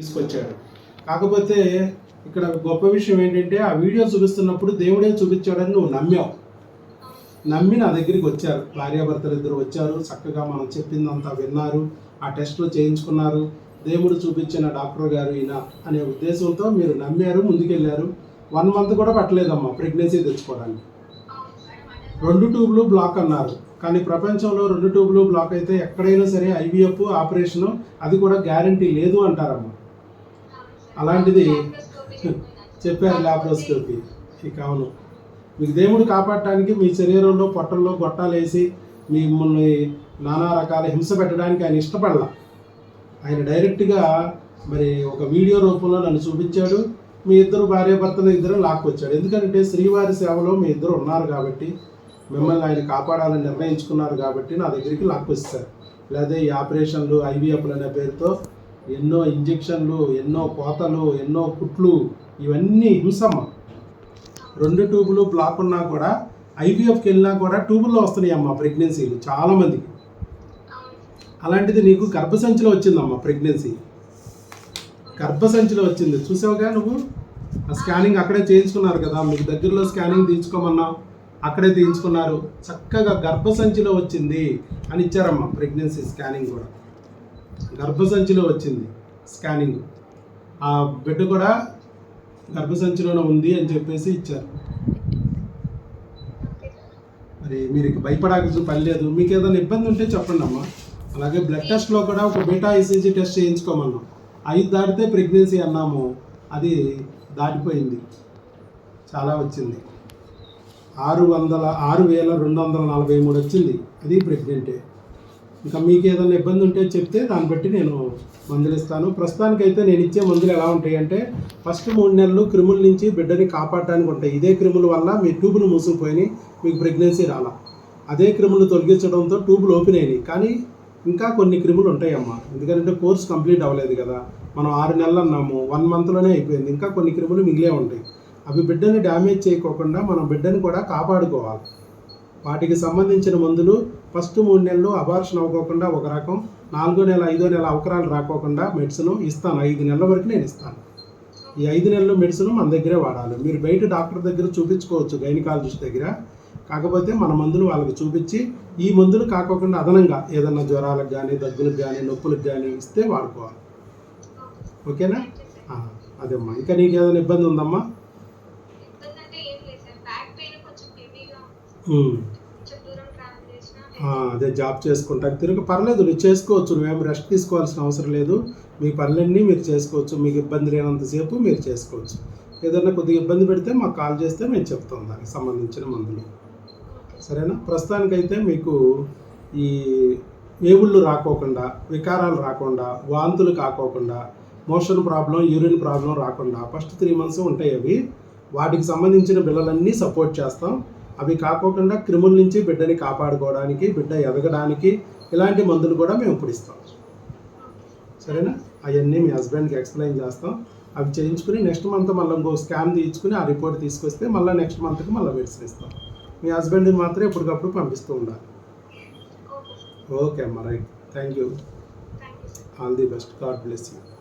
తీసుకొచ్చాడు. కాకపోతే ఇక్కడ గొప్ప విషయం ఏంటంటే ఆ వీడియో చూపిస్తున్నప్పుడు దేవుడే చూపించాడని నువ్వు నమ్మావు. నమ్మి నా దగ్గరికి వచ్చారు. భార్యాభర్తలు ఇద్దరు వచ్చారు. చక్కగా మనం చెప్పిందంతా విన్నారు. ఆ టెస్ట్లు చేయించుకున్నారు. దేవుడు చూపించిన డాక్టర్ గారు ఈయన అనే ఉద్దేశంతో మీరు నమ్మారు ముందుకెళ్ళారు. వన్ మంత్ కూడా పట్టలేదమ్మా ప్రెగ్నెన్సీ తెచ్చుకోవడానికి. రెండు ట్యూబ్లు బ్లాక్ అన్నారు. కానీ ప్రపంచంలో రెండు ట్యూబ్లు బ్లాక్ అయితే ఎక్కడైనా సరే ఐవీఎఫ్ ఆపరేషన్ అది కూడా గ్యారంటీ లేదు అంటారమ్మా. అలాంటిది చెప్పారు లాప్రోస్కోపీ. ఇక అవును మీకు దేవుడు కాపాడటానికి మీ శరీరంలో పొట్టల్లో గొట్టాలు వేసి మిమ్మల్ని నానా రకాల హింస పెట్టడానికి ఆయన ఇష్టపడలా. ఆయన డైరెక్ట్గా మరి ఒక వీడియో రూపంలో నన్ను చూపించాడు. మీ ఇద్దరు భార్యాభర్తలు ఇద్దరు లాక్కొచ్చాడు. ఎందుకంటే శ్రీవారి సేవలో మీ ఇద్దరు ఉన్నారు కాబట్టి మిమ్మల్ని ఆయన కాపాడాలని నిర్ణయించుకున్నారు కాబట్టి నా దగ్గరికి లాక్కొచ్చారు లేదా ఈ ఆపరేషన్లు ఐవీఎఫ్లు అనే పేరుతో ఎన్నో ఇంజెక్షన్లు ఎన్నో కోతలు ఎన్నో కుట్లు ఇవన్నీ హింసమ్మ రెండు ట్యూబులు బ్లాక్ ఉన్నా కూడా ఐవీఎఫ్కి వెళ్ళినా కూడా ట్యూబుల్లో వస్తున్నాయి అమ్మ ప్రెగ్నెన్సీలు చాలామందికి అలాంటిది నీకు గర్భసంచిలో వచ్చిందమ్మ ప్రెగ్నెన్సీ. గర్భసంచిలో వచ్చింది. చూసావుగా నువ్వు? ఆ స్కానింగ్ అక్కడే చేయించుకున్నారు కదా మీకు దగ్గరలో స్కానింగ్ తీయించుకోమన్నావు అక్కడే తీయించుకున్నారు. చక్కగా గర్భసంచిలో వచ్చింది అని ఇచ్చారమ్మా ప్రెగ్నెన్సీ స్కానింగ్ కూడా. గర్భసంచిలో వచ్చింది స్కానింగ్. ఆ బిడ్డ కూడా గర్భసంచిలోనే ఉంది అని చెప్పేసి ఇచ్చారు. మరి మీరు భయపడాల్సిన పని లేదు. మీకు ఏదైనా ఇబ్బంది ఉంటే చెప్పండి అమ్మా. అలాగే బ్లడ్ టెస్ట్లో కూడా ఒక బీటా ఐసీజీ టెస్ట్ చేయించుకోమన్నాం. ఐదు దాటితే ప్రెగ్నెన్సీ అన్నాము. అది దాటిపోయింది. చాలా వచ్చింది. ఆరు వందల ఆరు వేల రెండు వందల నలభై మూడు వచ్చింది. అది ప్రెగ్నెంటే ఇంకా మీకు ఏదైనా ఇబ్బంది ఉంటే చెప్తే దాన్ని బట్టి నేను మందులు ఇస్తాను ప్రస్తుతానికైతే నేను ఇచ్చే మందులు ఎలా ఉంటాయి అంటే ఫస్ట్ మూడు నెలలు క్రిముల నుంచి బిడ్డని కాపాడడానికి ఉంటాయి. ఇదే క్రిముల వల్ల మీ ట్యూబులు మూసుకుపోయినాయి మీకు ప్రెగ్నెన్సీ రాలా. అదే క్రిములు తొలగించడంతో ట్యూబులు ఓపెన్ అయినాయి. కానీ ఇంకా కొన్ని క్రిములు ఉంటాయమ్మా. ఎందుకంటే కోర్స్ కంప్లీట్ అవ్వలేదు కదా. మనం ఆరు నెలలు అన్నాము వన్ మంత్లోనే అయిపోయింది. ఇంకా కొన్ని క్రిములు మిగిలే ఉంటాయి. అవి బిడ్డని డ్యామేజ్ చేయకోకుండా మనం బిడ్డని కూడా కాపాడుకోవాలి. వాటికి సంబంధించిన మందులు ఫస్ట్ మూడు నెలలు అబార్షన్ అవ్వకోకుండా ఒక రకం నాలుగో నెల ఐదో నెల అవకరాలు రాకోకుండా మెడిసిన్ ఇస్తాను. ఐదు నెలల వరకు నేను ఇస్తాను. ఈ ఐదు నెలలు మెడిసిన్ మన దగ్గరే వాడాలి. మీరు బయట డాక్టర్ దగ్గర చూపించుకోవచ్చు గైనకాలజిస్ట్ దగ్గర. కాకపోతే మన మందులు వాళ్ళకి చూపించి ఈ మందులు కాకోకుండా అదనంగా ఏదన్నా జ్వరాలకు కానీ దగ్గులకు కానీ నొప్పులకు కానీ ఇస్తే వాడుకోవాలి. ఓకేనా? అదేమ్మా. ఇంకా నీకు ఏదైనా ఇబ్బంది ఉందమ్మా? అదే జాబ్ చేసుకుంటాను తిరుగు పర్లేదు నువ్వు చేసుకోవచ్చు. నువ్వేం రెస్ట్ తీసుకోవాల్సిన అవసరం లేదు. మీ పనులన్నీ మీరు చేసుకోవచ్చు. మీకు ఇబ్బంది లేనంతసేపు మీరు చేసుకోవచ్చు. ఏదైనా కొద్దిగా ఇబ్బంది పెడితే మాకు కాల్ చేస్తే మేము చెప్తాం దానికి సంబంధించిన మందులు. సరేనా? ప్రస్తుతానికైతే మీకు ఈ వేవుళ్ళు రాకోకుండా వికారాలు రాకుండా వాంతులు కాకోకుండా మోషన్ ప్రాబ్లం యూరిన్ ప్రాబ్లం రాకుండా ఫస్ట్ త్రీ మంత్స్ ఉంటాయి అవి. వాటికి సంబంధించిన బిళ్ళలన్నీ సపోర్ట్ చేస్తాం. అవి కాకోకుండా క్రిముల నుంచి బిడ్డని కాపాడుకోవడానికి బిడ్డ ఎదగడానికి ఇలాంటి మందులు కూడా మేము ఇప్పుడు ఇస్తాం. సరేనా? అవన్నీ మీ హస్బెండ్కి ఎక్స్ప్లెయిన్ చేస్తాం. అవి చేయించుకుని నెక్స్ట్ మంత్ మళ్ళీ ఇంకో స్కాన్ తీయించుకుని ఆ రిపోర్ట్ తీసుకొస్తే మళ్ళీ నెక్స్ట్ మంత్కి మళ్ళీ మెడిసిన్ ఇస్తాం. మీ హస్బెండ్ని మాత్రం ఎప్పటికప్పుడు పంపిస్తూ ఉండాలి. ఓకే. అమ్మ right. Thank you. All the best. God bless you.